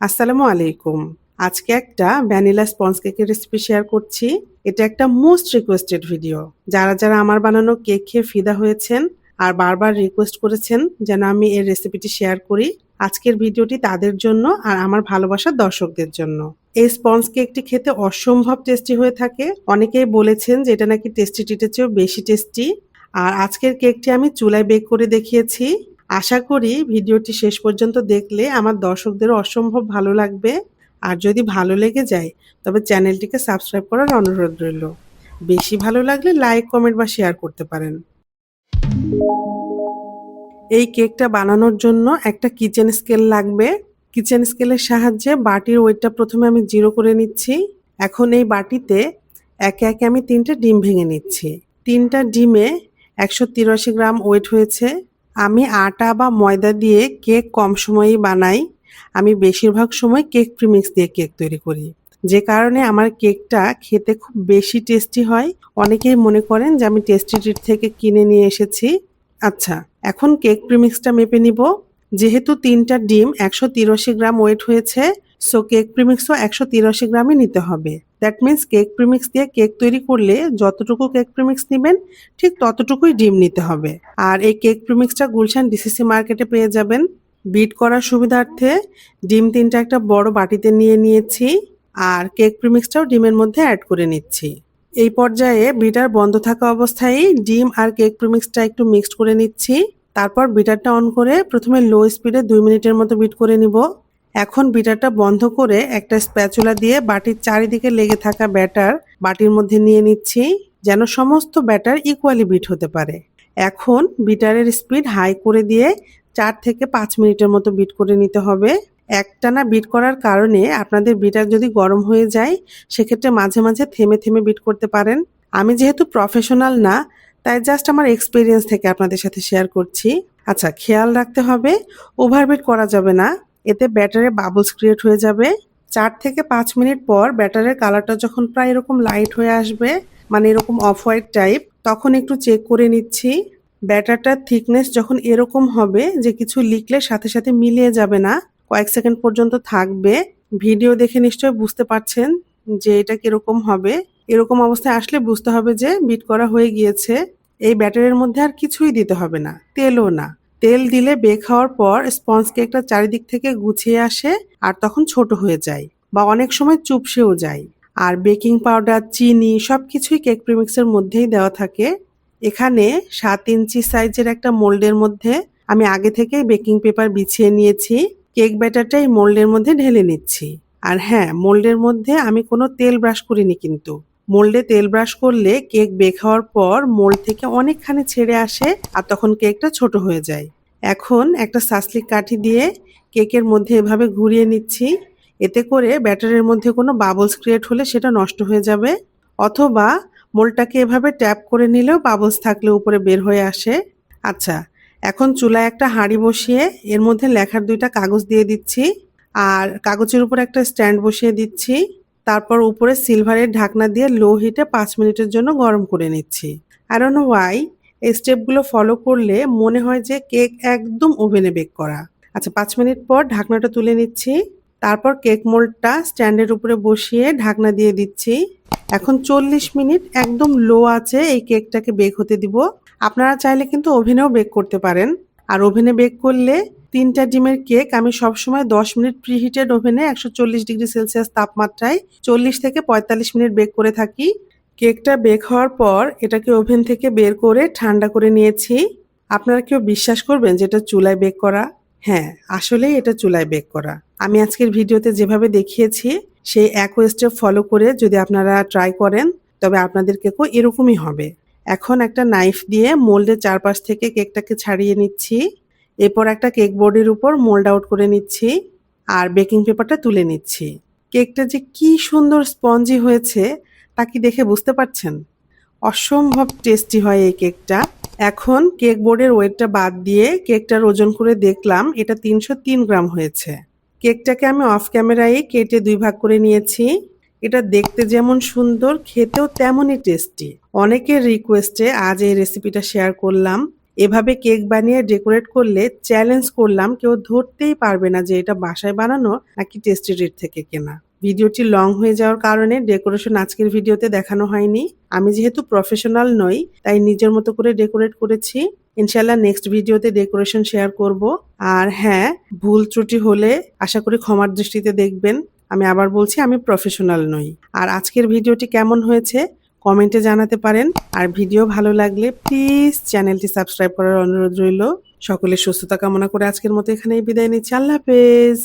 আসসালামু আলাইকুম। আজকে একটা ভ্যানিলা স্পঞ্জ কেকের রেসিপি শেয়ার করছি। এটা একটা মোস্ট রিকোয়েস্টেড ভিডিও যারা যারা আমার বানানো কেক খেয়ে ফিদা হয়েছেন আর বারবার রিকোয়েস্ট করেছেন যেন আমি এর রেসিপিটি শেয়ার করি, আজকের ভিডিওটি তাদের জন্য আর আমার ভালোবাসার দর্শকদের জন্য। এই স্পঞ্জ কেকটি খেতে অসম্ভব টেস্টি হয়ে থাকে। অনেকেই বলেছেন যে এটা নাকি টেস্টি টিটের চেয়েও বেশি টেস্টি আর আজকের কেকটি আমি চুলায় বেক করে দেখিয়েছি। আশা করি ভিডিওটি শেষ পর্যন্ত দেখলে আমার দর্শকদের অসম্ভব ভালো লাগবে। আর যদি ভালো লেগে যায়, তবে চ্যানেলটিকে সাবস্ক্রাইব করার অনুরোধ রইল। বেশি ভালো লাগলে লাইক, কমেন্ট বা শেয়ার করতে পারেন। এই কেকটা বানানোর জন্য একটা কিচেন স্কেল লাগবে। কিচেন স্কেলের সাহায্যে বাটির ওয়েটটা প্রথমে আমি জিরো করে নিচ্ছি। এখন এই বাটিতে একে একে আমি তিনটে ডিম ভেঙে নিচ্ছি। তিনটা ডিমে একশো তিরাশি গ্রাম ওয়েট হয়েছে। আমি আটা বা ময়দা দিয়ে কেক কম সময়েই বানাই। আমি বেশিরভাগ সময় কেক প্রিমিক্স দিয়ে কেক তৈরি করি। যে কারণে আমার কেকটা খেতে খুব বেশি টেস্টি হয়। অনেকেই মনে করেন যে আমি টেস্টি ট্রিট থেকে কিনে নিয়ে এসেছি। আচ্ছা এখন কেক প্রিমিক্সটা মেপে নিব। যেহেতু তিনটা ডিম একশো তিরাশি গ্রাম ওয়েট হয়েছে সো কেক প্রিমিক্সও একশো তিরাশি গ্রামই নিতে হবে। দ্যাট মিন্স কেক প্রিমিক্স দিয়ে কেক তৈরি করলে যতটুকু কেক প্রিমিক্স নেবেন, ঠিক ততটুকুই ডিম নিতে হবে। আর এই কেক প্রিমিক্সটা গুলশান ডিসিসি মার্কেটে পেয়ে যাবেন। বিট করার সুবিধার্থে ডিম তিনটা একটা বড় বাটিতে নিয়ে নিয়েছি, আর কেক প্রিমিক্সটাও ডিমের মধ্যে অ্যাড করে নিচ্ছি। এই পর্যায়ে বিটার বন্ধ থাকা অবস্থায় ডিম আর কেক প্রিমিক্সটা একটু মিক্সড করে নিচ্ছি। তারপর বিটারটা অন করে প্রথমে লো স্পিডে দুই মিনিটের মতো বিট করে নিব। এখন বিটারটা বন্ধ করে একটা স্প্যাচুলা দিয়ে বাটির চারিদিকে লেগে থাকা ব্যাটার বাটির মধ্যে নিয়ে নিচ্ছি, যেন সমস্ত ব্যাটার ইকুয়ালি বিট হতে পারে। এখন বিটারের স্পিড হাই করে দিয়ে চার থেকে পাঁচ মিনিটের মতো বিট করে নিতে হবে। একটানা বিট করার কারণে আপনাদের বিটার যদি গরম হয়ে যায়, সেক্ষেত্রে মাঝে মাঝে থেমে থেমে বিট করতে পারেন। আমি যেহেতু প্রফেশনাল না তাই জাস্ট আমার এক্সপিরিয়েন্স থেকে আপনাদের সাথে শেয়ার করছি। আচ্ছা খেয়াল রাখতে হবে ওভারবিট করা যাবে না, এতে ব্যাটারে বাবলস ক্রিয়েট হয়ে যাবে। চার থেকে পাঁচ মিনিট পর ব্যাটারের কালারটা যখন প্রায় এরকম লাইট হয়ে আসবে মানে এরকম অফ হোয়াইট টাইপ তখন একটু চেক করে নিচ্ছি। ব্যাটারটার থিকনেস যখন এরকম হবে যে কিছু লিখলে সাথে সাথে মিলিয়ে যাবে না, কয়েক সেকেন্ড পর্যন্ত থাকবে। ভিডিও দেখে নিশ্চয়ই বুঝতে পারছেন যে এটা কীরকম হবে। এরকম অবস্থায় আসলে বুঝতে হবে যে বিট করা হয়ে গিয়েছে। এই ব্যাটারের মধ্যে আর কিছুই দিতে হবে না, তেলও না। তেল দিলে বেক হওয়ার পর স্পঞ্জ কেকটা চারিদিক থেকে গুছিয়ে আসে আর তখন ছোট হয়ে যায় বা অনেক সময় চুপসেও যায়। আর বেকিং পাউডার চিনি সব কিছুই কেক প্রিমিক্সের মধ্যেই দেওয়া থাকে। এখানে সাত ইঞ্চি সাইজের একটা মোল্ডের মধ্যে আমি আগে থেকে বেকিং পেপার বিছিয়ে নিয়েছি। কেক ব্যাটারটা এই মোল্ডের মধ্যে ঢেলে নিচ্ছি। আর হ্যাঁ মোল্ডের মধ্যে আমি কোনো তেল ব্রাশ করিনি কিন্তু। মোল্ডে তেল ব্রাশ করলে কেক বেক হওয়ার পর মোল্ড থেকে অনেকখানি ছেড়ে আসে আর তখন কেকটা ছোট হয়ে যায়। এখন একটা সাসলিক কাঠি দিয়ে কেকের মধ্যে এভাবে ঘুরিয়ে নিচ্ছি। এতে করে ব্যাটারের মধ্যে কোনো বাবলস ক্রিয়েট হলে সেটা নষ্ট হয়ে যাবে। অথবা মোলটাকে এভাবে ট্যাপ করে নিলেও বাবলস থাকলে উপরে বের হয়ে আসে। আচ্ছা এখন চুলায় একটা হাঁড়ি বসিয়ে এর মধ্যে লেখার দুইটা কাগজ দিয়ে দিচ্ছি। আর কাগজের উপর একটা স্ট্যান্ড বসিয়ে দিচ্ছি। তারপর উপরে সিলভারের ঢাকনা দিয়ে লো হিটে পাঁচ মিনিটের জন্য গরম করে নিচ্ছি। আর নো ওয়াই এই স্টেপগুলো ফলো করলে মনে হয় যে কেক একদম ওভেনে বেক করা। আচ্ছা পাঁচ মিনিট পর ঢাকনাটা তুলে নিচ্ছি। তারপর কেক মোল্ডটা স্ট্যান্ডের উপরে বসিয়ে ঢাকনা দিয়ে দিচ্ছি। এখন চল্লিশ মিনিট একদম লো আছে এই কেকটাকে বেক হতে দিব। আপনারা চাইলে কিন্তু ওভেনেও বেক করতে পারেন। আর ওভেনে বেক করলে তিনটা ডিমের কেক আমি সবসময় দশ মিনিট প্রিহিটেড ওভেনে একশো চল্লিশ ডিগ্রি সেলসিয়াস তাপমাত্রায় চল্লিশ থেকে পঁয়তাল্লিশ মিনিট বেক করে থাকি। কেকটা বেক হওয়ার পর এটাকে ওভেন থেকে বের করে ঠান্ডা করে নিয়েছি। আপনারা কেউ বিশ্বাস করবেন যে এটা চুলায় বেক করা? হ্যাঁ আসলেই এটা চুলায় বেক করা। আমি আজকের ভিডিওতে যেভাবে দেখিয়েছি, সেই এক স্টেপ ফলো করে যদি আপনারা ট্রাই করেন, তবে আপনাদের কেকও এরকমই হবে। এখন একটা নাইফ দিয়ে মোল্ডের চারপাশ থেকে কেকটাকে ছাড়িয়ে নিচ্ছি। এরপর একটা কেক বোর্ডের উপর মোল্ড আউট করে নিচ্ছি আর বেকিং পেপারটা তুলে নিচ্ছি। কেকটা যে কি সুন্দর স্পঞ্জি হয়েছে তা কি দেখে বুঝতে পারছেন? অসম্ভব টেস্টি হয় এই কেকটা এখন কেক বোর্ডের ওয়েটটা বাদ দিয়ে কেকটার ওজন করে দেখলাম, এটা তিনশো তিন গ্রাম হয়েছে। কেকটাকে আমি অফ ক্যামেরায় কেটে দুই ভাগ করে নিয়েছি। এটা দেখতে যেমন সুন্দর, খেতেও তেমনই টেস্টি অনেকের রিকোয়েস্টে আজ এই রেসিপিটা শেয়ার করলাম। এভাবে কেক বানিয়ে ডেকোরেট করলে চ্যালেঞ্জ করলাম, কেউ ধরতেই পারবে না যে এটা বাসায় বানানো নাকি টেস্টি ট্রিট থেকে কেনা। ভিডিওটি লং হয়ে যাওয়ার কারণে ডেকোরেশন আজকের ভিডিওতে দেখানো হয়নি। আমি যেহেতু প্রফেশনাল নই, তাই নিজের মতো করে ডেকোরেট করেছি। ইনশাল্লাহ নেক্সট ভিডিওতে ডেকোরেশন শেয়ার করব। আর হ্যাঁ ভুল ত্রুটি হলে আশা করি ক্ষমার দৃষ্টিতে দেখবেন। আমি আবার বলছি, আমি প্রফেশনাল নই। আর আজকের ভিডিওটি কেমন হয়েছে? কমেন্টে জানাতে পারেন। আর ভিডিও ভালো লাগলে প্লিজ চ্যানেলটি সাবস্ক্রাইব করার অনুরোধ রইল। সকলের সুস্থতা কামনা করে আজকের মতো এখানেই বিদায় নিচ্ছি। আল্লাহ হাফেজ।